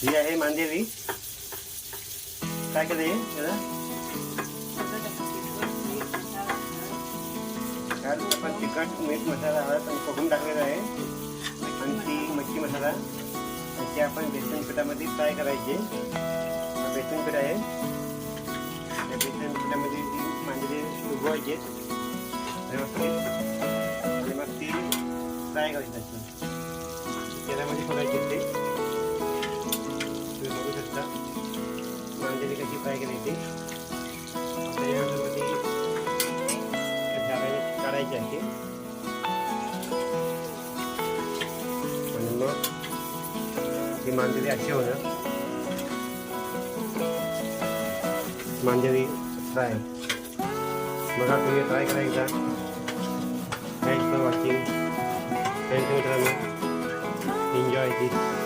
iya eh Mandiri, eh, ya kan kalau chicken meat aja eh, ya, eh? kalau mandi dikasih kayak gini sih Mandiri aja, mandiri try. Maka try Thanks for watching. Enjoy this.